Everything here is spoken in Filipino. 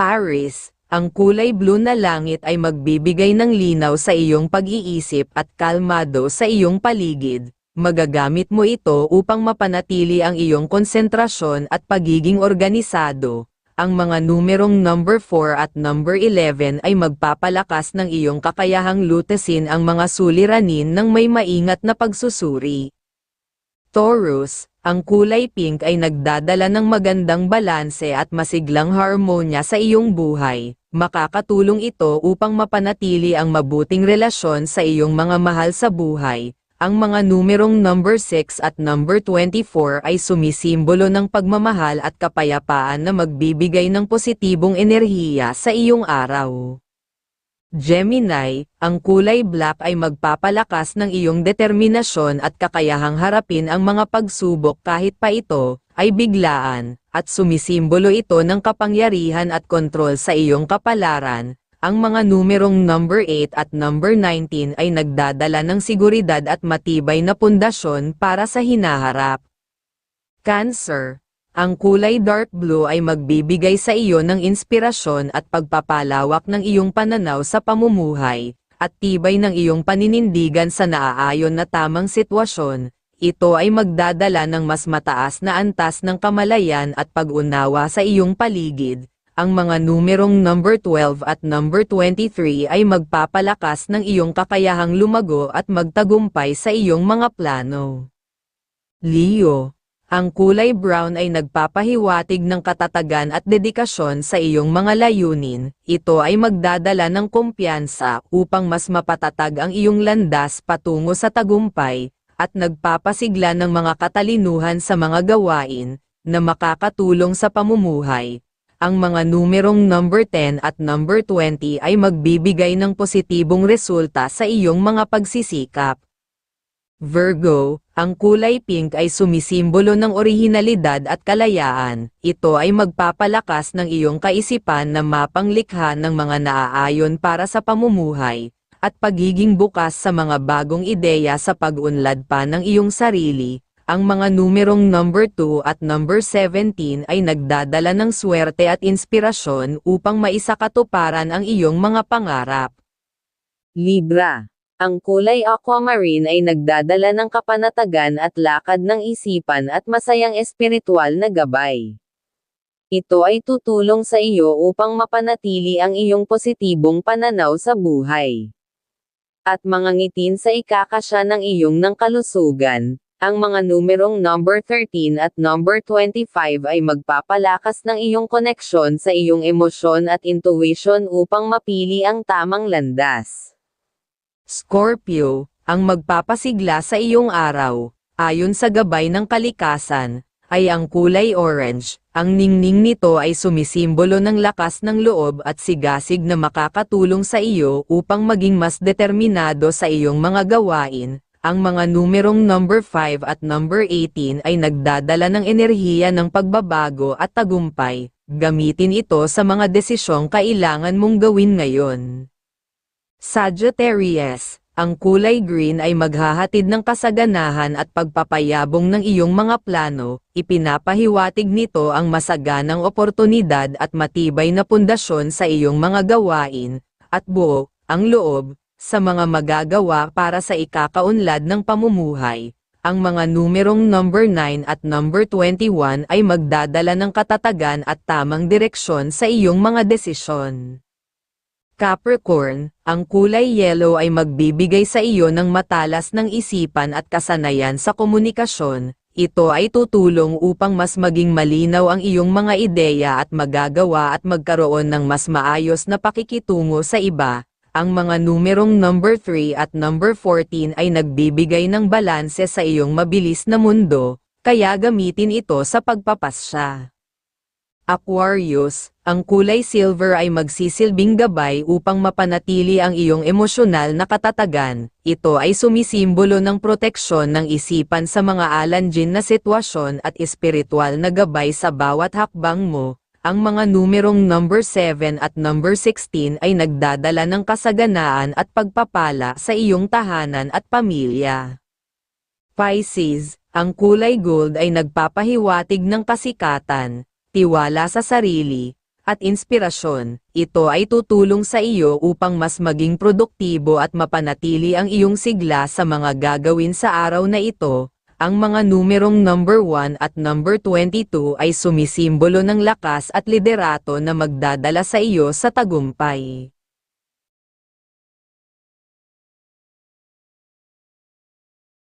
Aris, ang kulay blue na langit ay magbibigay ng linaw sa iyong pag-iisip at kalmado sa iyong paligid. Magagamit mo ito upang mapanatili ang iyong konsentrasyon at pagiging organisado. Ang mga numerong number 4 at number 11 ay magpapalakas ng iyong kakayahang lutesin ang mga suliranin ng may maingat na pagsusuri. Taurus, ang kulay pink ay nagdadala ng magandang balanse at masiglang harmonya sa iyong buhay. Makakatulong ito upang mapanatili ang mabuting relasyon sa iyong mga mahal sa buhay. Ang mga numerong number 6 at number 24 ay sumisimbolo ng pagmamahal at kapayapaan na magbibigay ng positibong enerhiya sa iyong araw. Gemini, ang kulay black ay magpapalakas ng iyong determinasyon at kakayahang harapin ang mga pagsubok kahit pa ito ay biglaan, at sumisimbolo ito ng kapangyarihan at kontrol sa iyong kapalaran. Ang mga numerong number 8 at number 19 ay nagdadala ng seguridad at matibay na pundasyon para sa hinaharap. Cancer, ang kulay dark blue ay magbibigay sa iyo ng inspirasyon at pagpapalawak ng iyong pananaw sa pamumuhay, at tibay ng iyong paninindigan sa naaayon na tamang sitwasyon. Ito ay magdadala ng mas mataas na antas ng kamalayan at pag-unawa sa iyong paligid. Ang mga numerong number 12 at number 23 ay magpapalakas ng iyong kakayahang lumago at magtagumpay sa iyong mga plano. Leo ang kulay brown ay nagpapahiwatig ng katatagan at dedikasyon sa iyong mga layunin. Ito ay magdadala ng kumpiyansa upang mas mapatatag ang iyong landas patungo sa tagumpay, at nagpapasigla ng mga katalinuhan sa mga gawain na makakatulong sa pamumuhay. Ang mga numerong number 10 at number 20 ay magbibigay ng positibong resulta sa iyong mga pagsisikap. Virgo, ang kulay pink ay sumisimbolo ng orihinalidad at kalayaan. Ito ay magpapalakas ng iyong kaisipan na mapanglikha ng mga naaayon para sa pamumuhay, at pagiging bukas sa mga bagong ideya sa pag-unlad pa ng iyong sarili. Ang mga numerong number 2 at number 17 ay nagdadala ng swerte at inspirasyon upang maisakatuparan ang iyong mga pangarap. Libra ang kulay aquamarine ay nagdadala ng kapanatagan at lakad ng isipan at masayang espiritual na gabay. Ito ay tutulong sa iyo upang mapanatili ang iyong positibong pananaw sa buhay. At mga ngitin sa ikakasya ng iyong ng kalusugan, ang mga numerong number 13 at number 25 ay magpapalakas ng iyong koneksyon sa iyong emosyon at intuition upang mapili ang tamang landas. Scorpio, ang magpapasigla sa iyong araw, ayon sa gabay ng kalikasan, ay ang kulay orange. Ang ningning nito ay sumisimbolo ng lakas ng loob at sigasig na makakatulong sa iyo upang maging mas determinado sa iyong mga gawain. Ang mga numerong number 5 at number 18 ay nagdadala ng enerhiya ng pagbabago at tagumpay. Gamitin ito sa mga desisyong kailangan mong gawin ngayon. Sagittarius, ang kulay green ay maghahatid ng kasaganahan at pagpapayabong ng iyong mga plano, ipinapahiwatig nito ang masaganang oportunidad at matibay na pundasyon sa iyong mga gawain, at buo, ang loob, sa mga magagawa para sa ikakaunlad ng pamumuhay. Ang mga numerong number 9 at number 21 ay magdadala ng katatagan at tamang direksyon sa iyong mga desisyon. Capricorn, ang kulay yellow ay magbibigay sa iyo ng matalas ng isipan at kasanayan sa komunikasyon. Ito ay tutulong upang mas maging malinaw ang iyong mga ideya at magagawa at magkaroon ng mas maayos na pakikitungo sa iba. Ang mga numerong number 3 at number 14 ay nagbibigay ng balanse sa iyong mabilis na mundo, kaya gamitin ito sa pagpapasya. Aquarius, ang kulay silver ay magsisilbing gabay upang mapanatili ang iyong emosyonal na katatagan. Ito ay sumisimbolo ng proteksyon ng isipan sa mga alanjin na sitwasyon at espiritual na gabay sa bawat hakbang mo. Ang mga numerong number 7 at number 16 ay nagdadala ng kasaganaan at pagpapala sa iyong tahanan at pamilya. Pisces, ang kulay gold ay nagpapahiwatig ng kasikatan, tiwala sa sarili, at inspirasyon. Ito ay tutulong sa iyo upang mas maging produktibo at mapanatili ang iyong sigla sa mga gagawin sa araw na ito. Ang mga numerong number 1 at number 22 ay sumisimbolo ng lakas at liderato na magdadala sa iyo sa tagumpay.